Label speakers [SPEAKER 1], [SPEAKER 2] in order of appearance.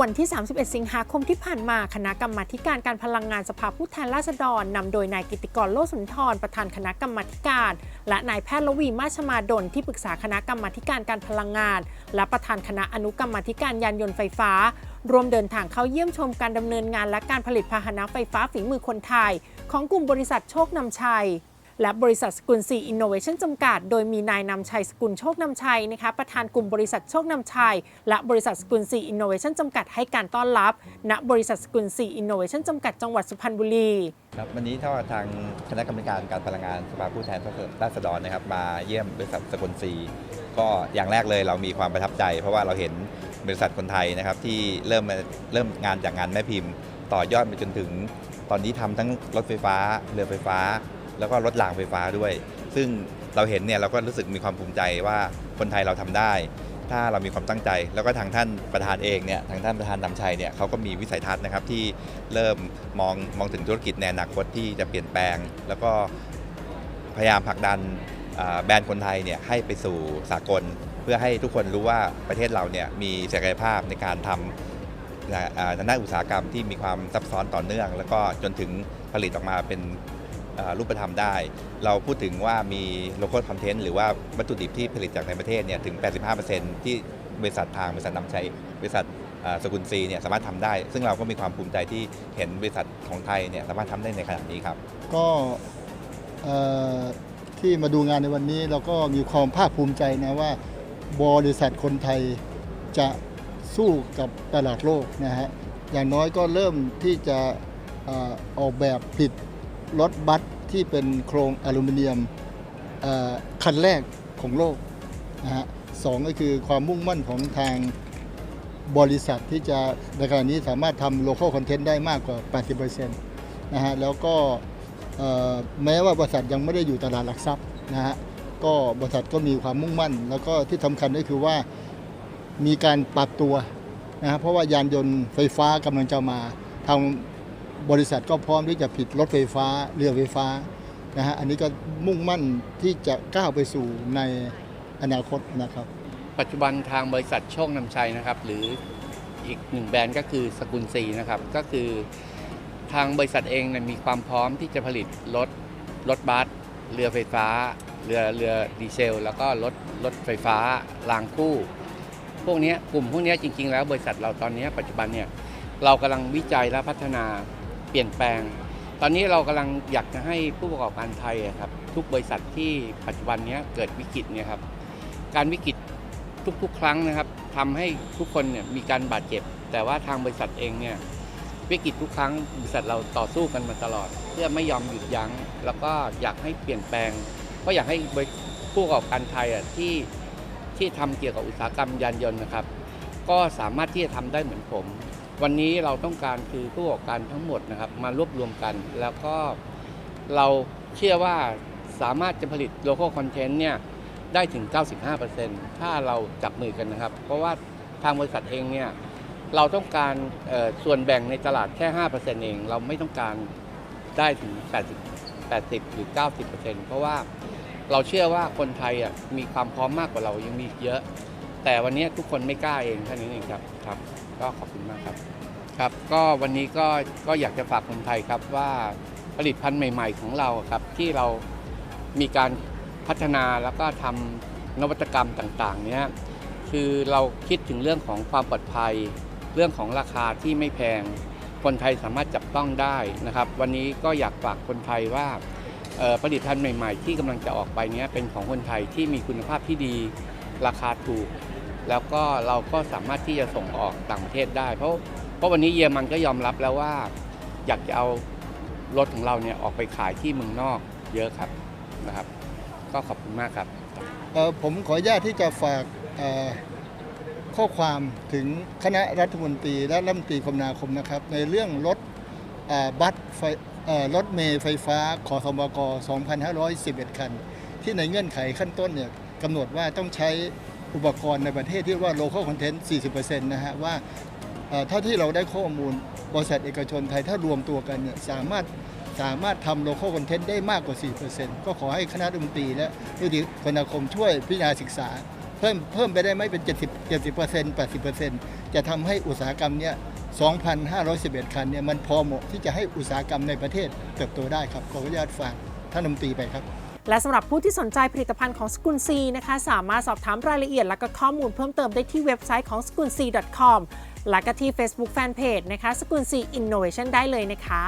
[SPEAKER 1] วันที่ 31 สิงหาคมที่ผ่านมาคณะกรรมาการการพลังงานสภาผู้แทนราษฎรนำโดยนายกิติกรโลสุนทรประธานคณะกรรมาการ และนายแพทย์ละวีมาชมาดลที่ปรึกษาคณะกรรมาการการพลังงาน และประธานคณะอนุกรรมาธิการยานยนต์ไฟฟ้า รวมเดินทางเข้าเยี่ยมชมการดำเนินงานและการผลิตพาหนะไฟฟ้าฝีมือคนไทย ของกลุ่มบริษัทโชคนำชัย และบริษัทสกุลซีอินโนเวชั่นจำกัด โดยมีนายนำชัยสกุลโชคนำชัยนะคะประธานกลุ่มบริษัทโชคนำชัย และบริษัทสกุลซีอินโนเวชั่นจำกัดให้การต้อนรับ ณบริษัทสกุลซีอินโนเวชั่นจำกัดจังหวัดสุพรรณบุรี
[SPEAKER 2] ครับวันนี้ถ้าว่าทางคณะกรรมการการพลังงานสภาผู้แทนราษฎรนะครับมาเยี่ยมบริษัทสกุลซีก็อย่างแรกเลยเรามีความประทับใจ เพราะว่าเราเห็นบริษัทคนไทยนะครับที่เริ่มมาเริ่มงานจากงานแม่พิมพ์ ต่อยอดไปจนถึง ตอนนี้ทำทั้งรถไฟฟ้าเรือไฟฟ้า แล้วก็รถรางไฟฟ้าด้วย ซึ่งเราเห็นเนี่ยเราก็รู้สึกมีความภูมิใจว่าคนไทยเราทำได้ ถ้าเรามีความตั้งใจ แล้วก็ทางท่านประธานเองเนี่ยทางท่านประธานนำชัยเนี่ยเขาก็มีวิสัยทัศน์นะครับที่เริ่มมองมองถึงธุรกิจในอนาคตที่จะเปลี่ยนแปลง แล้วก็พยายามผลักดันแบรนด์คนไทยเนี่ยให้ไปสู่สากล เพื่อให้ทุกคนรู้ว่าประเทศเราเนี่ยมีศักยภาพในการทำทางด้านอุตสาหกรรมที่มีความซับซ้อนต่อเนื่อง แล้วก็จนถึงผลิตออกมาเป็น รูปธรรมได้ เราพูดถึงว่ามี local content หรือว่าวัตถุดิบที่ผลิตจากในประเทศเนี่ยถึง 85%ที่บริษัททางบริษัทนำใชัยบริษัทสกุลซีเนี่ยสามารถทำได้ ซึ่งเราก็มีความภูมิใจที่เห็นบริษัทของไทยเนี่ยสามารถทำได้ในขณะนี้ครับ
[SPEAKER 3] ก็ที่มาดูงานในวันนี้เราก็มีความภาคภูมิใจนะว่า บริษัทคนไทยจะสู้กับตลาดโลกนะฮะอย่างน้อยก็เริ่มที่จะออออกแบบผลิต รถบัสที่เป็นโครงอลูมิเนียมคันแรกของโลกนะฮะสองก็คือความมุ่งมั่นของทางบริษัทที่จะในขณะนี้สามารถทำ local content ได้มากกว่า 80%นะฮะแล้วก็แม้ว่าบริษัทยังไม่ได้อยู่ตลาดหลักทรัพย์นะฮะก็บริษัทก็มีความมุ่งมั่น แล้วก็ที่สำคัญก็คือว่ามีการปรับตัวนะฮะเพราะว่ายานยนต์ไฟฟ้ากำลังจะมาทาง บริษัทก็พร้อมที่จะผลิตรถไฟฟ้าเรือไฟฟ้านะฮะอันนี้ก็มุ่งมั่นที่จะก้าวไปสู่ในอนาคตนะครับ
[SPEAKER 4] ปัจจุบันทางบริษัทโชคนำชัยนะครับ หรืออีกหนึ่งแบรนด์ก็คือสกุลซีนะครับก็คือทางบริษัทเองเนี่ยมีความพร้อมที่จะผลิตรถรถบัสเรือไฟฟ้า เรือเรือดีเซล แล้วก็รถรถไฟฟ้ารางคู่ พวกนี้กลุ่มพวกนี้จริง ๆ แล้วบริษัทเราตอนนี้ปัจจุบันเนี่ยเรากำลังวิจัยและพัฒนา เปลี่ยนแปลง ตอนนี้เรากำลังอยากจะให้ผู้ประกอบการไทยอะครับทุกบริษัทที่ปัจจุบันนี้เกิดวิกฤตเนี่ยครับการวิกฤตทุกๆ ครั้งนะครับทำให้ทุกคนเนี่ยมีการบาดเจ็บ แต่ว่าทางบริษัทเองเนี่ยวิกฤตทุกครั้งบริษัทเราต่อสู้กันมาตลอด เพื่อไม่ยอมหยุดยัง้ง แล้วก็อยากให้เปลี่ยนแปลง ก็อยากให้ผู้ประกอบการไทยอะที่ที่ทำเกี่ยวกับอุตสาหกรรมยานยนต์นะครับ ก็สามารถที่จะทำได้เหมือนผม วันนี้เราต้องการคือผู้ประกอบการทั้งหมดนะครับ มารวบรวมกัน แล้วก็เราเชื่อว่าสามารถจะผลิต local content เนี่ยได้ถึง 95%ถ้าเราจับมือกันนะครับ เพราะว่าทางบริษัทเองเนี่ยเราต้องการส่วนแบ่งในตลาดแค่ 5%เอง เราไม่ต้องการได้ถึง 80 80 หรือ 90%เพราะว่าเราเชื่อว่าคนไทยอะมีความพร้อมมากกว่าเรายังมีอีกเยอะ แต่วันนี้ทุกคนไม่กล้าเองเท่นั้เองครับครับ ก็ขอบคุณมากครับครับ ก็วันนี้ก็ก็อยากจะฝากคนไทยครับว่าผลิตภัณฑ์ใหม่ ๆ ของเราครับที่เรามีการพัฒนาแล้วก็ทำนวัตกรรมต่างๆเนี้ยคือเราคิดถึงเรื่องของความปลอดภัย เรื่องของราคาที่ไม่แพง คนไทยสามารถจับต้องได้นะครับ วันนี้ก็อยากฝากคนไทยว่าผลิตภัณฑ์ใหม่ ๆ ที่กำลังจะออกไปเนี้ยเป็นของคนไทยที่มีคุณภาพที่ดี ราคาถูก แล้วก็เราก็สามารถที่จะส่งออกต่างประเทศได้ เพราะเพราะวันนี้เยอรมันก็ยอมรับแล้วว่า อยากจะเอารถของเราเนี่ยออกไปขายที่เมืองนอกเยอะครับนะครับ ก็ขอบคุณมากครับ
[SPEAKER 3] เอ่อผมขออนุญาตที่จะฝากเอ่อข้อความถึงคณะรัฐมนตรีและรัฐมนตรีคมนาคมนะครับ ในเรื่องรถเอ่อบัสไฟเอ่อรถเมล์ไฟฟ้าขอสมก2,511 คัน ที่ในเงื่อนไขขั้นต้นเนี่ยกำหนดว่าต้องใช้ อุปกรณ์ในประเทศที่ว่า local content 40%นะฮะว่าเท่าที่เราได้ข้อมูลบริษัทเอกชนไทยถ้ารวมตัวกันเนี่ยสามารถสามารถทำ local content ได้มากกว่า 4%ก็ขอให้คณะรัฐมนตรีและรัฐมนตรีคมนาคมช่วยพิจารณาศึกษา เพิ่มเพิ่มไปได้ไหมเป็น 70 70% 80%จะทำให้อุตสาหกรรมเนี้ย2,511 คันเนี่ยมันพอเหมาะที่จะให้อุตสาหกรรมในประเทศเติบโตได้ครับ ขออนุญาตฝากท่านรัฐมนตรีไปครับ
[SPEAKER 1] และสำหรับผู้ที่สนใจผลิตภัณฑ์ของสกุลซีนะคะ สามารถสอบถามรายละเอียด และก็ข้อมูลเพิ่มเติมได้ที่เว็บไซต์ของสกุลซี .com และก็ที่ Facebook Fanpage นะคะสกุลซี Innovation ได้เลยนะคะ